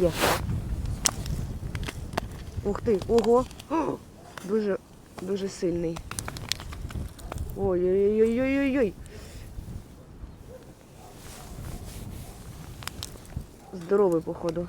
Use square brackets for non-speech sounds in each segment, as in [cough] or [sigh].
Є. Ух ти, ого! Дуже, дуже сильний. Ой-ой-ой-ой-ой-ой. Здоровий, походу.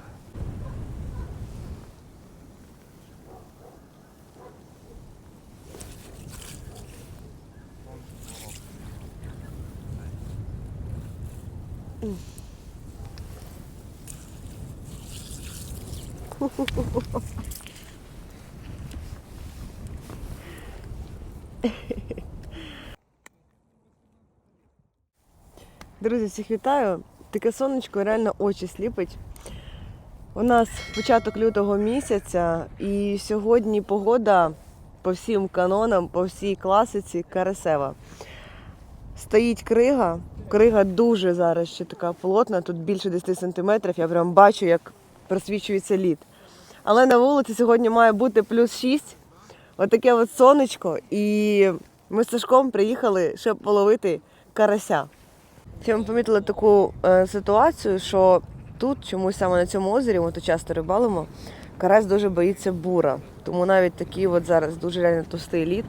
Друзі, всіх вітаю. Таке сонечко реально очі сліпить. У нас початок лютого місяця, і сьогодні погода по всім канонам, по всій класиці карасева. Стоїть крига. Крига дуже зараз ще така плотна, тут більше 10 сантиметрів. Я прям бачу, як просвічується лід. Але на вулиці сьогодні має бути плюс 6. Отаке от сонечко. І ми з Сашком приїхали, щоб половити карася. Ще ми помітили таку е, ситуацію, що тут чомусь саме на цьому озері, ми тут часто рибалимо, карась дуже боїться бура. Тому навіть такий от зараз дуже реально товстий лід.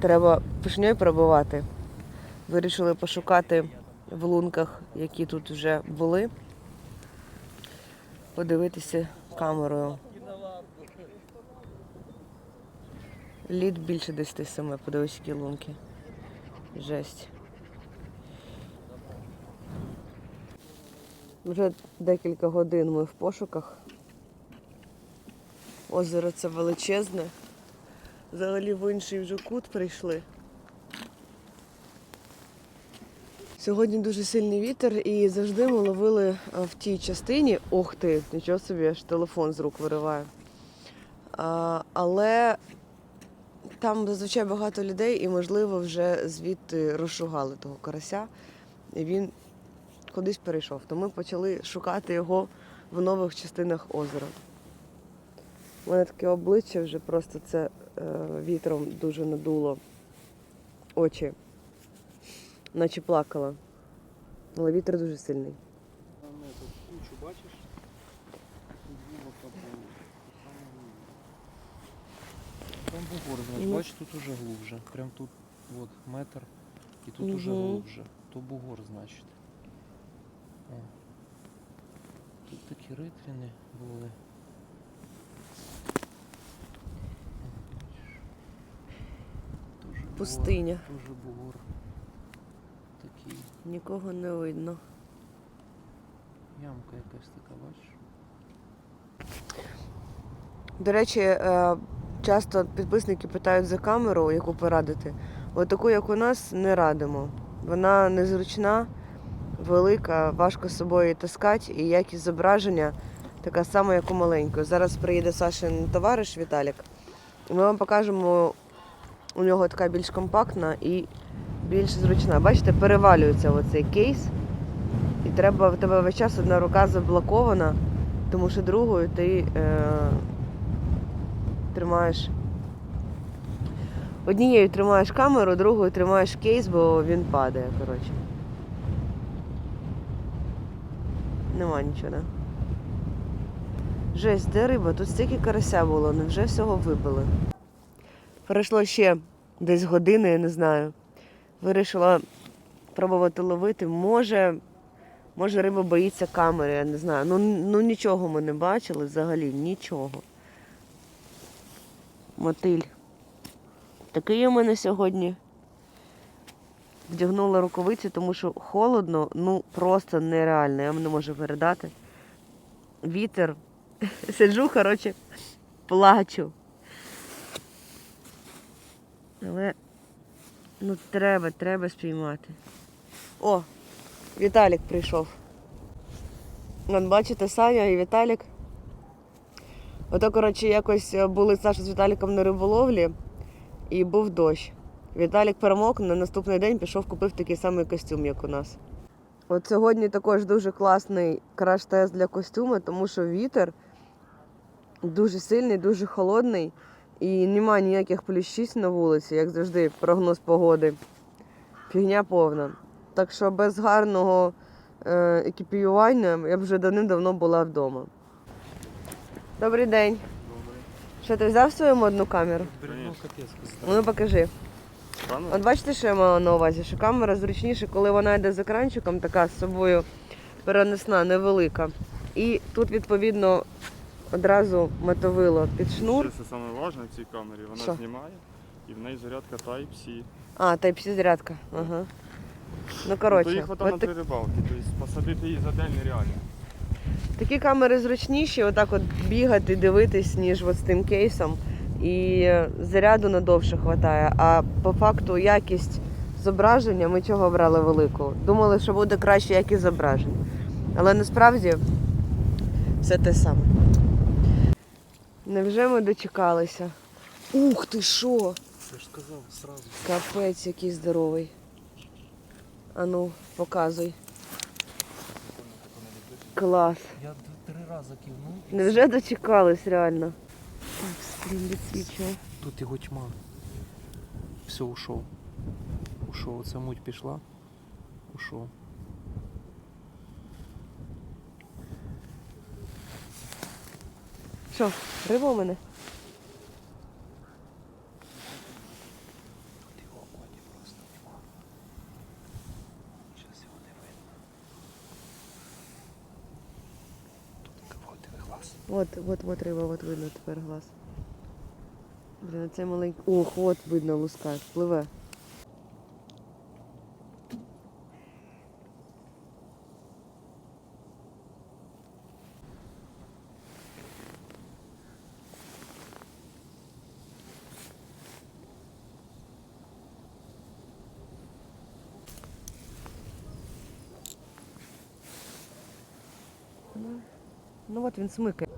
Треба пишньою пробивати. Вирішили пошукати в лунках, які тут вже були. Подивитися камерою. Лід більше 10 семи, подивись, які лунки. Жесть. Вже декілька годин ми в пошуках. Озеро це величезне. Взагалі в інший вже кут прийшли. Сьогодні дуже сильний вітер і завжди ми ловили е, в тій частині. Ох ти, нічого собі, аж телефон з рук вириває. А, але там зазвичай багато людей і, можливо, вже звідти розшугали того карася. І він кудись перейшов. То ми почали шукати його в нових частинах озера. У мене таке обличчя вже просто це е, вітром дуже надуло очі, наче плакала. Але вітер дуже сильний. Кучу бачиш? Там бугор, Ну. бачиш, тут уже глубже. Прям тут от метр і тут уже глубже. То бугор, значить. О. Тут такі ритлини були. Пустиня. Тоже бугор. Такий. Нікого не видно. Ямка якась така, бачиш? До речі, е, часто підписники питають за камеру, яку порадити. От таку, як у нас, не радимо. Вона незручна, велика, важко з собою таскати, і якість зображення така сама, як у маленької. Зараз приїде Сашин товариш Віталік. І ми вам покажемо, у нього така більш компактна і більш зручна. Бачите, перевалюється оцей кейс. І треба в тебе весь час одна рука заблокована, тому що другою ти е, тримаєш. Однією тримаєш камеру, другою тримаєш кейс, бо він падає, коротше. Нема нічого, да? Жесть, де риба? Тут стільки карася було, невже всього вибили. Пройшло ще десь години, я не знаю. Вирішила пробувати ловити. Може, може риба боїться камери, я не знаю. Ну, ну нічого ми не бачили взагалі, нічого. Мотиль. Такий у мене сьогодні. Вдягнула рукавиці, тому що холодно, ну просто нереально, я вам не можу передати. Вітер. [laughs] Сиджу, коротше, плачу. Але ну треба, треба спіймати. О, Віталік прийшов. Вон, бачите, Саня і Віталік. Ото, коротше, якось були Саша з Віталіком на риболовлі і був дощ. Віталік перемок, на наступний день пішов, купив такий самий костюм, як у нас. От сьогодні також дуже класний краш-тест для костюму, тому що вітер дуже сильний, дуже холодний і немає ніяких плюс 6 на вулиці, як завжди, прогноз погоди. Фігня повна. Так що без гарного е, екіпіювання, я б вже давним-давно була вдома. Добрий день. Добре. Що ти взяв свою модну камеру? Конечно. Ну покажи. От бачите, що я мала на увазі? Що камера зручніше, коли вона йде з екранчиком, така з собою перенесна, невелика. І тут, відповідно, одразу мотовило під шнур. Це саме важне в цій камері. Вона Що? знімає і в неї зарядка Type-C. А, Type-C зарядка. Ага. Ну, то їх хватає на от три рибалки. Тобто посадити її за день нереально. такі камери зручніші, отак от бігати, дивитись, ніж от з тим кейсом. І заряду надовше вистачає. А по факту якість зображення ми чого брали велику. Думали, що буде краще якість зображень. Але насправді все те саме. Невже ми дочекалися? Ух ти що! Я же сказал сразу. Капець, який здоровий. Ану, показуй. Клас. Я три раза кивнул. и Невже дочекались реально? Так, скрін відсвічує. Тут його тьма. Все, ушов. Ушов. Оця муть пішла. Ушов. Що, риба у мене? Тут його воді просто його не видно. Тут вот глаз. От, от, от риба, от видно тепер глаз. Блін, це маленький. Ох, от видно луска, пливе. Ну, ну от він смикає.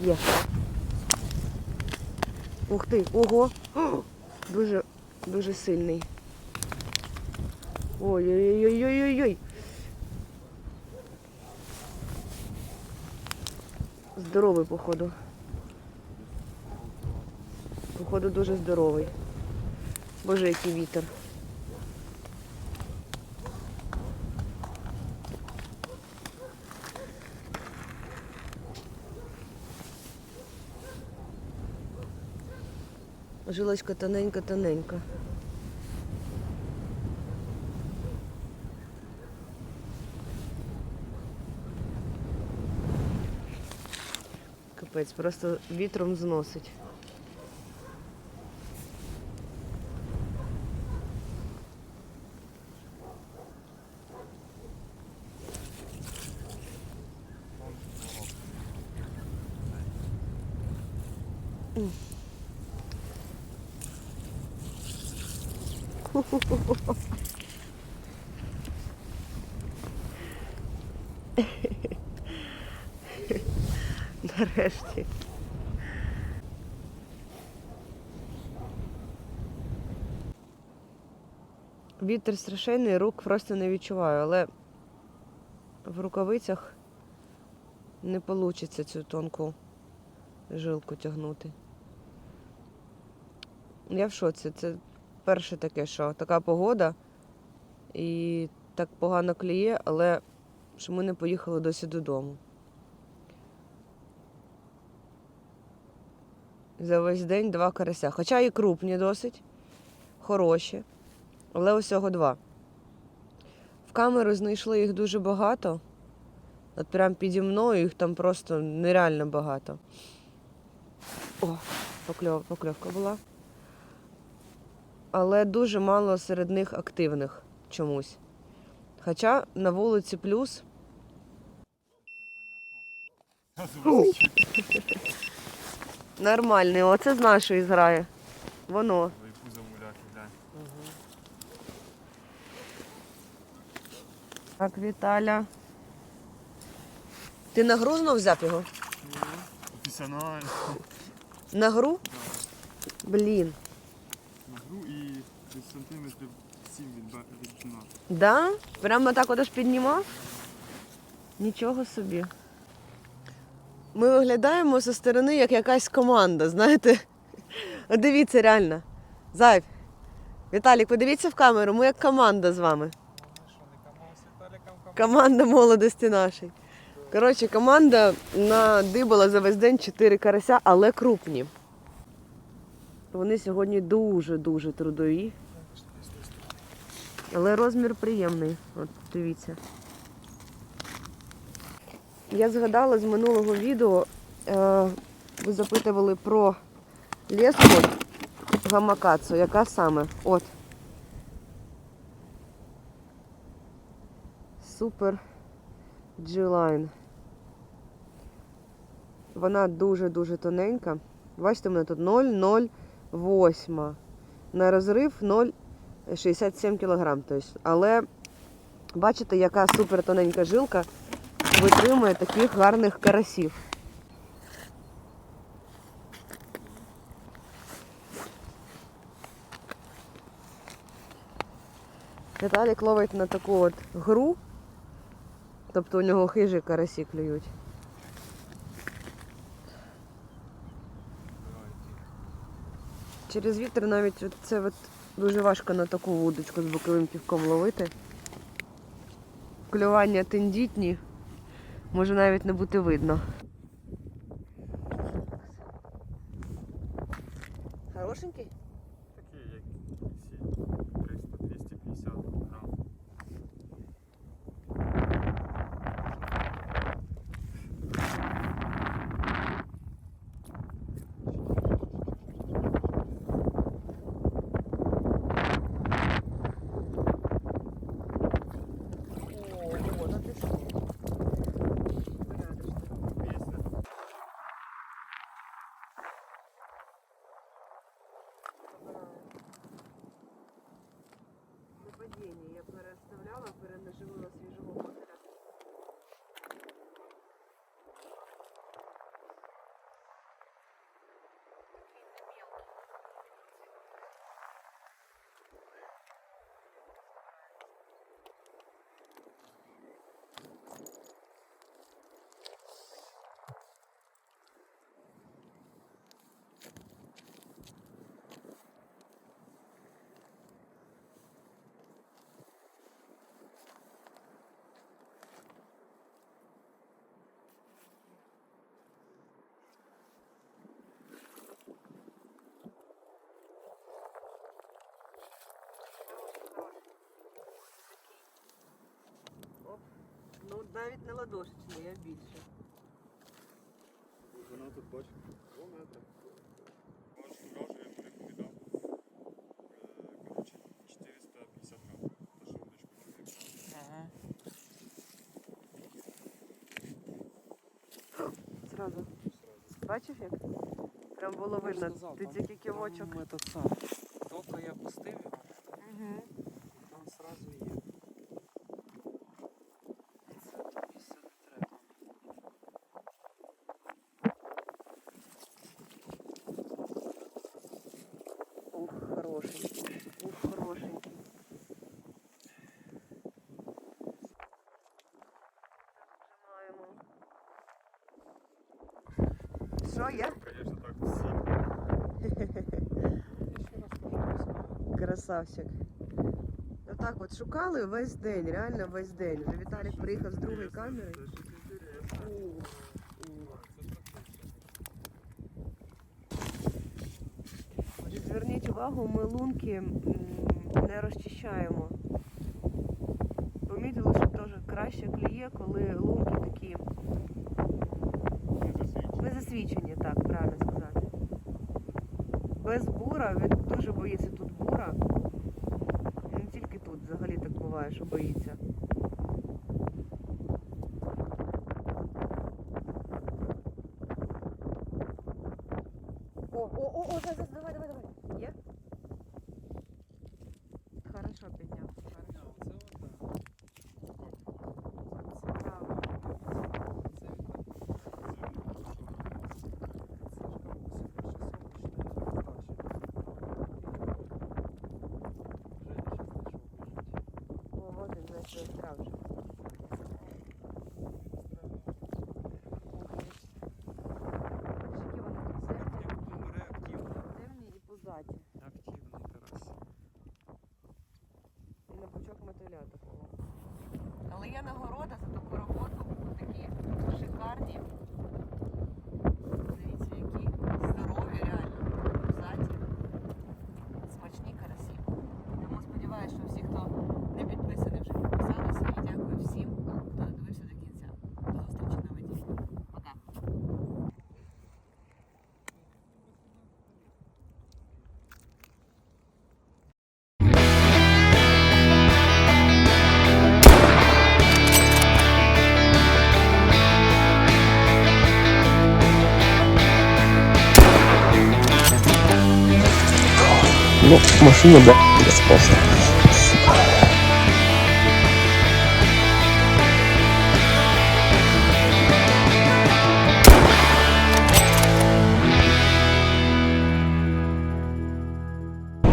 Є. Ух ти, ого! Дуже, дуже сильний. Ой-ой-ой-ой-ой-ой. Здоровий, походу. Походу дуже здоровий. Боже, який вітер. Жилочка тоненька-тоненька. Капець, просто вітром зносить. Вітер страшенний, рук просто не відчуваю, але в рукавицях не вийде цю тонку жилку тягнути. Я в шоці. Це перше таке, що така погода і так погано кліє, але що ми не поїхали досі додому. За весь день два карася. Хоча і крупні досить, хороші, але усього два. В камеру знайшли їх дуже багато. От прям піді мною їх там просто нереально багато. О, покльов, покльовка була. Але дуже мало серед них активних чомусь. Хоча на вулиці плюс. Нормальний, оце з нашої зграє. Воно. Так, Віталя. Ти на гру знов взяв його? Професіонально. На гру? Блін. На гру і десь сантиметрів 7 від, від дна. Да? Прямо так от аж піднімав? Нічого собі. Ми виглядаємо зі сторони як якась команда, знаєте? Дивіться, реально. Зайв. Віталік, подивіться в камеру, ми як команда з вами. Команда молодості нашої. Коротше, команда надибала за весь день 4 карася, але крупні. Вони сьогодні дуже-дуже трудові. Але розмір приємний. От дивіться. Я згадала з минулого відео, е, ви запитували про леску гамакацу, яка саме? От. Супер G-Line. Вона дуже-дуже тоненька. Бачите, у мене тут 0,08. На розрив 0,67 кг. Але бачите, яка супер тоненька жилка витримує таких гарних карасів. Віталік ловить на таку от гру, тобто у нього хижі карасі клюють. Через вітер навіть це от дуже важко на таку вудочку з боковим півком ловити. Клювання тендітні, може навіть не бути видно. Хорошенький? Такі, як всі 300-250 грам. О, ну ти що? Порядочно. Після. Нападіння я переставляла, перенаживила свіжого мотора. Оп. Ну навіть не ладошечний, я більше. Вона тут бачить 2 метри. Ваш вражу я рекомендував. Е, Коротше, 450 грам. Та що удочку чоловік. Ага. Зразу. Бачиш як? Прям було видно. Ти тільки кивочок. Тільки я пустив його, Угу. там сразу є. Це 50 треба. Ух, хороший. Ух, хорошенький. Нажимаємо. Що є? Звісно, так всі. Ще раз кажу, Красавчик. Отак от шукали весь день, реально весь день. Вже Віталік приїхав з другої камери. Зверніть увагу, ми лунки не розчищаємо. Помітили, що теж краще клює, коли лунки такі не засвічені, так, правильно сказати. Без бура, він дуже боїться тут бура. Не тільки тут, взагалі так буває, що боїться. О, о, о, о, зараз, давай, давай, давай. Є? Хорошо підняв. Хорошо. Це отак. Правильно. Це відповідно. Слишком високо, що це Ну, машина, да, безопасна.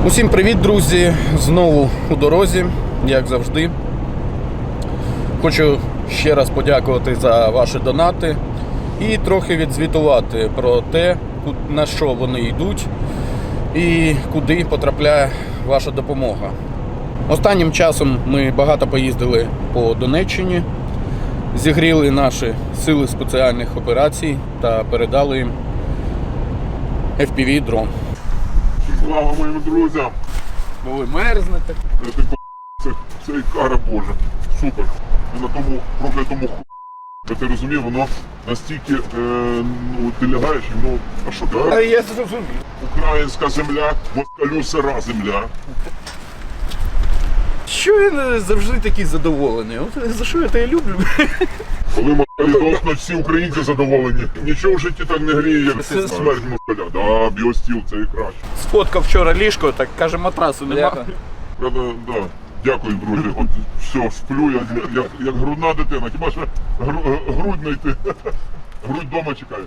Усім привіт, друзі! Знову у дорозі, як завжди. Хочу ще раз подякувати за ваші донати і трохи відзвітувати про те, на що вони йдуть і куди потрапляє ваша допомога. Останнім часом ми багато поїздили по Донеччині, зігріли наші сили спеціальних операцій та передали їм FPV дрон. Слава моїм друзям! Бо ви мерзнете. Це, це, це кара Божа. Супер. І на тому проклятому ху... Та ти розумів, воно настільки, е, ну, ти лягаєш, і воно, а що А я зрозумів. Українська земля, москалю сира земля. Що він е, завжди такий задоволений? От за що я тебе люблю? Коли москалі дохнуть, всі українці задоволені. Нічого в житті так не гріє, як Це- смерть москаля. Да, біостіл, це і краще. Сфоткав вчора ліжко, так каже, матрасу нема. Правда, да. Дякую, друзі. От все, сплю, я, як, як грудна дитина. Хіба що гру, е, грудь знайти? Грудь вдома чекає.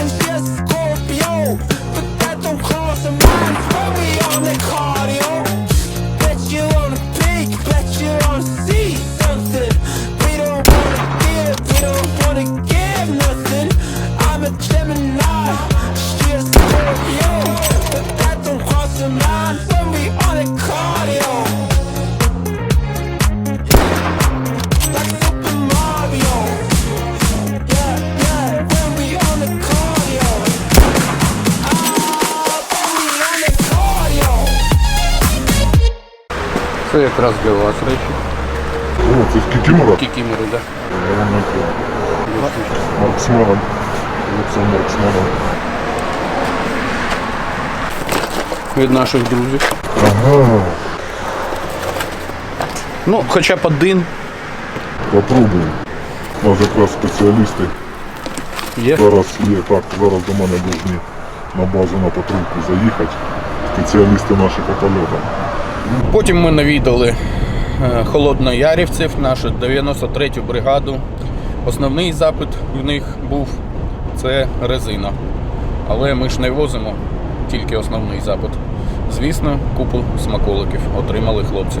Uh, Scorpio. But that don't cross the minds when cardio. Для вас речі. О, це з Кікімора? Кікімери, так. Марксменом. Це Марксменом. Від наших друзів. Ага, Ну, хоча б один попробую. У нас якраз спеціалісти є. зараз є. Так, зараз до мене повинні на базу на патрульку заїхати. Спеціалісти наші по польотам. Потім ми навідали е, холодноярівців, нашу 93-ю бригаду. Основний запит в них був це резина. Але ми ж не возимо тільки основний запит. Звісно, купу смаколиків отримали хлопці.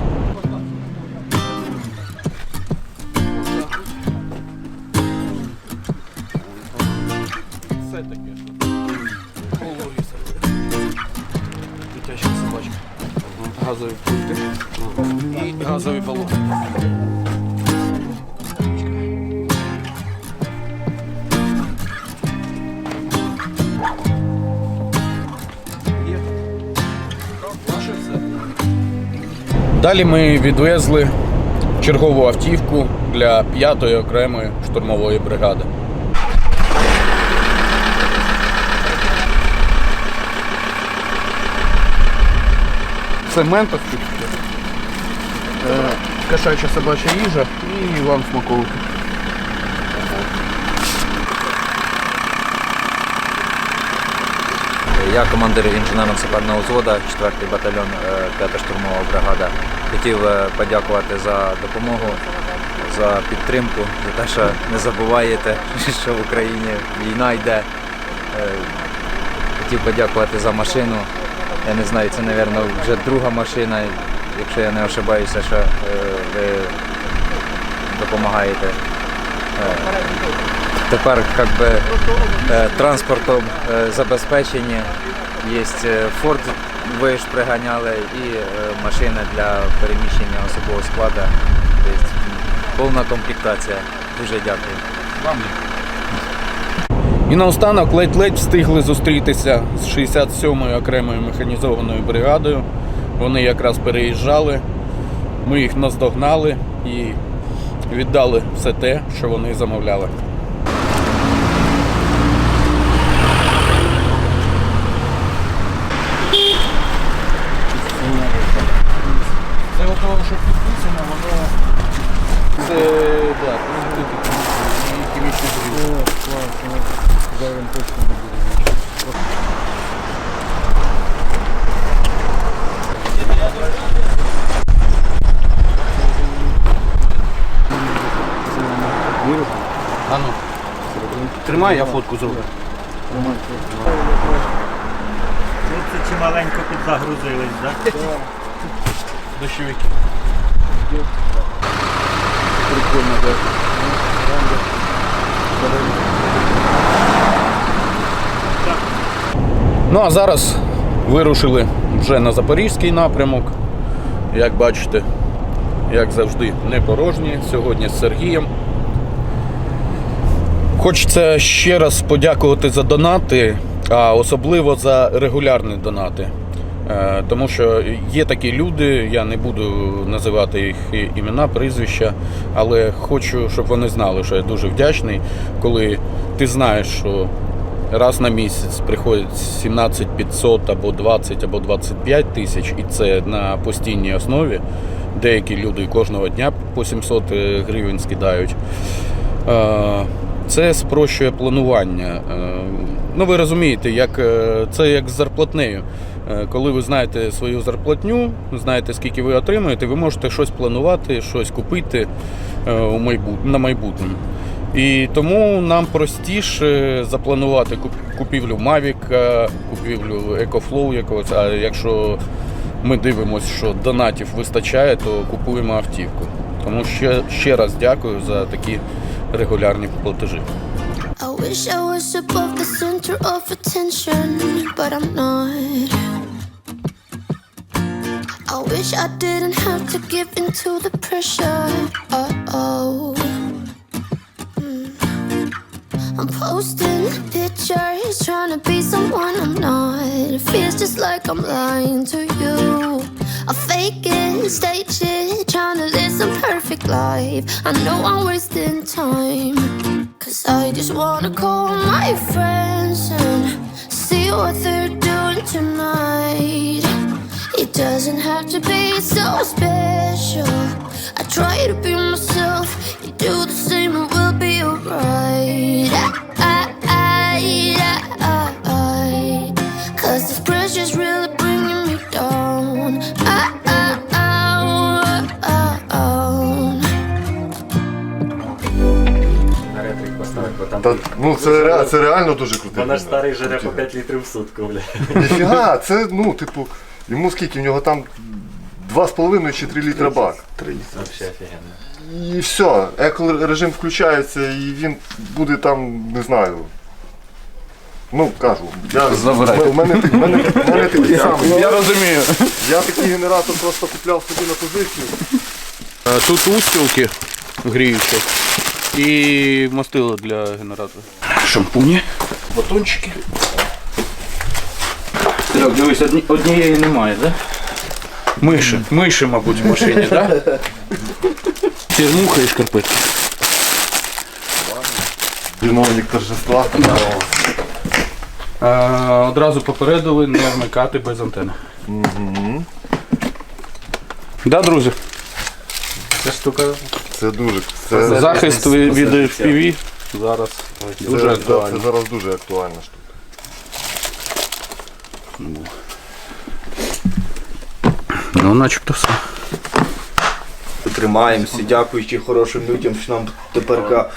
Далі ми відвезли чергову автівку для 5-ї окремої штурмової бригади. Це ментос тут. Е, Кошача собача їжа і вам смаколики. Я командир інженерно-саперного взводу, 4-й батальйон, 5-та штурмова бригада. Хотів е, подякувати за допомогу, за підтримку, за те, що не забуваєте, [laughs] що в Україні війна йде. Е, Хотів подякувати за машину. Я не знаю, це, мабуть, вже друга машина, якщо я не ошибаюся, що е, ви допомагаєте. Тепер как би, транспортом забезпечені. Є Ford, ви ж приганяли, і е, машина для переміщення особового складу. Тобто, повна комплектація. Дуже дякую. І наостанок ледь-ледь встигли зустрітися з 67-ю окремою механізованою бригадою. Вони якраз переїжджали. Ми їх наздогнали і віддали все те, що вони замовляли. Це от того, що підписано, воно це да, хімічний зріз. А ну. Тримай, я фотку зроблю. Хлопці чи маленько підзагрузились, так? Дощовики. Ну а зараз вирушили вже на Запорізький напрямок. Як бачите, як завжди, не порожні. Сьогодні з Сергієм. Хочеться ще раз подякувати за донати, а особливо за регулярні донати. Е, Тому що є такі люди, я не буду називати їх імена, прізвища, але хочу, щоб вони знали, що я дуже вдячний, коли ти знаєш, що раз на місяць приходить 17 500 або 20 або 25 тисяч, і це на постійній основі. Деякі люди кожного дня по 700 гривень скидають. Е, Це спрощує планування. Е, Ну, ви розумієте, як, е, це як з зарплатнею. Е, Коли ви знаєте свою зарплатню, знаєте, скільки ви отримуєте, ви можете щось планувати, щось купити е, на майбутнє. І тому нам простіше запланувати куп- купівлю Mavic, купівлю EcoFlow якогось. А якщо ми дивимося, що донатів вистачає, то купуємо автівку. Тому ще, ще раз дякую за такі регулярні платежі. I wish I was above the center of attention, but I'm not. I wish I didn't have to give in to the pressure. Uh oh. I'm posting pictures, trying to be someone I'm not. It feels just like I'm lying to you. I fake it, stage it, trying to live some perfect life. I know I'm wasting time. Cause I just wanna call my friends and see what they're doing tonight. Doesn't have to be so special. I try to be myself, you do the same and we'll be alright. I, I, I, I, Cause this pressure's really bringing me down. I, Та, ну це, ре- це реально дуже круто. вона ж старий жере по 5 літрів в сутку, бля. Ніфіга, це, ну, типу, йому скільки, в нього там 2,5 чи 3 літра бак. Взагалі офігенно. І все, екорежим включається і він буде там, не знаю. Ну, кажу, я, Забирай. у мене, у мене, у мене такий самий. Я розумію. Я такий генератор просто купляв собі на позицію. Е, Тут устілки гріючі і мастило для генератора. Шампуні, батончики. Так, дивись, одні, однієї немає, так? Да? Миші. Миші, мабуть, в машині, так? Да? Термуха і шкарпетки. Виновник торжества. Е, одразу попередили не вмикати без антени. Угу. Да, друзі? Ця штука Це дуже. Це, це, Захист від FPV зараз дуже це, актуально. зараз дуже актуальна штука. Ну, начебто все. тримаємося, дякуючи хорошим людям, що нам тепер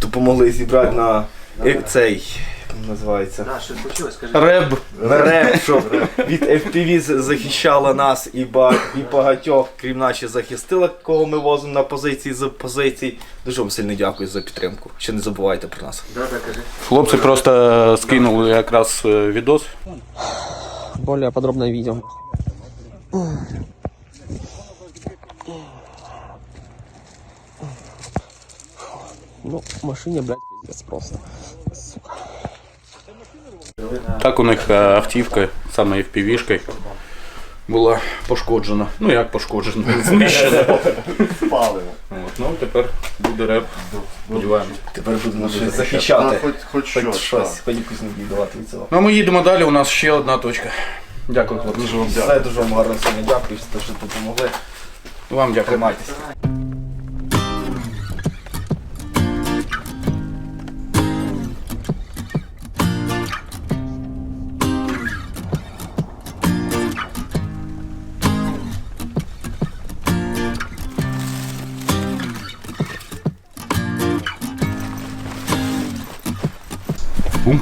допомогли зібрати на е, цей, називається. Да, щось почулось, скажи. Реб. РЕП, що від FPV захищала нас і, ба, і багатьох, крім ще захистила, кого ми возимо на позиції з позицій. Дуже вам сильно дякую за підтримку. Ще не забувайте про нас. Да, да, кажи. Хлопці просто скинули якраз е, відос. Более подробное видео. Ну, машине, блядь, пиздец просто. Сука. Так у них е, автівка, саме FPV-шкою, була пошкоджена. Ну як пошкоджена? [laughs] Знищена. От, ну тепер буде реп. Сподіваємось. Тепер будемо щось захищати. Хоч, щось. щось, хоч якусь надію давати від цього. Ну а ми їдемо далі, у нас ще одна точка. Дякую, хлопці. Дуже вам дякую. Все дуже вам гарно сьогодні дякую, що що допомогли. Вам дякую. Тримайтеся.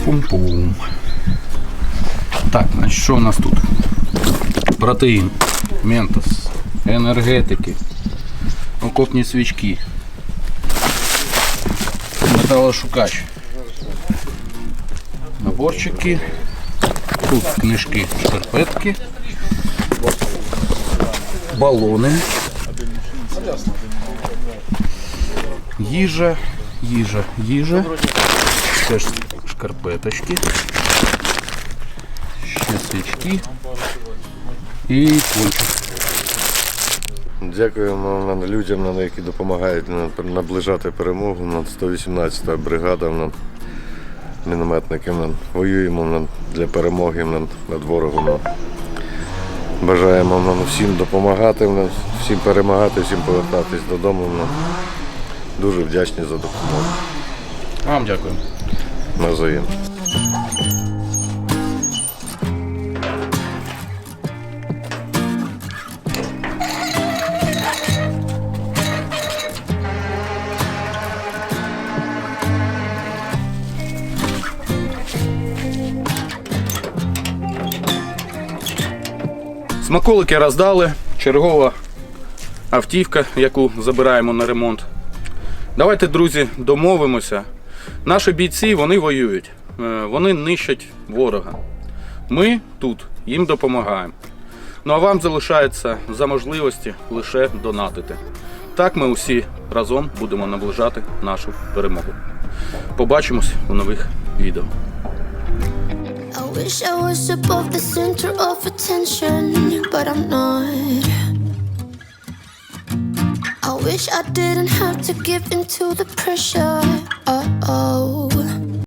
Пум-пум-пум. Так, значить, що у нас тут? Протеїн, ментос, енергетики, окопні свічки, металошукач, наборчики, тут книжки, шкарпетки, балони, їжа, їжа, їжа. Теж шкарпеточки. Ще свічки. І пончик. Дякуємо людям, які допомагають наближати перемогу. Нам 118-та бригада, нам, мінометники. Нам, воюємо нам, для перемоги нам, над ворогом. Нам. Бажаємо нам всім допомагати, нам, всім перемагати, всім повертатись додому. Нам. Дуже вдячні за допомогу. Вам дякую. Навзаєм. Смаколики роздали. Чергова автівка, яку забираємо на ремонт. Давайте, друзі, домовимося. Наші бійці вони воюють, Е, вони нищать ворога. Ми тут їм допомагаємо. Ну а вам залишається за можливості лише донатити. Так ми усі разом будемо наближати нашу перемогу. Побачимось у нових відео. I wish I was above the center of attention, but I'm not. Wish I didn't have to give into the pressure. Uh oh,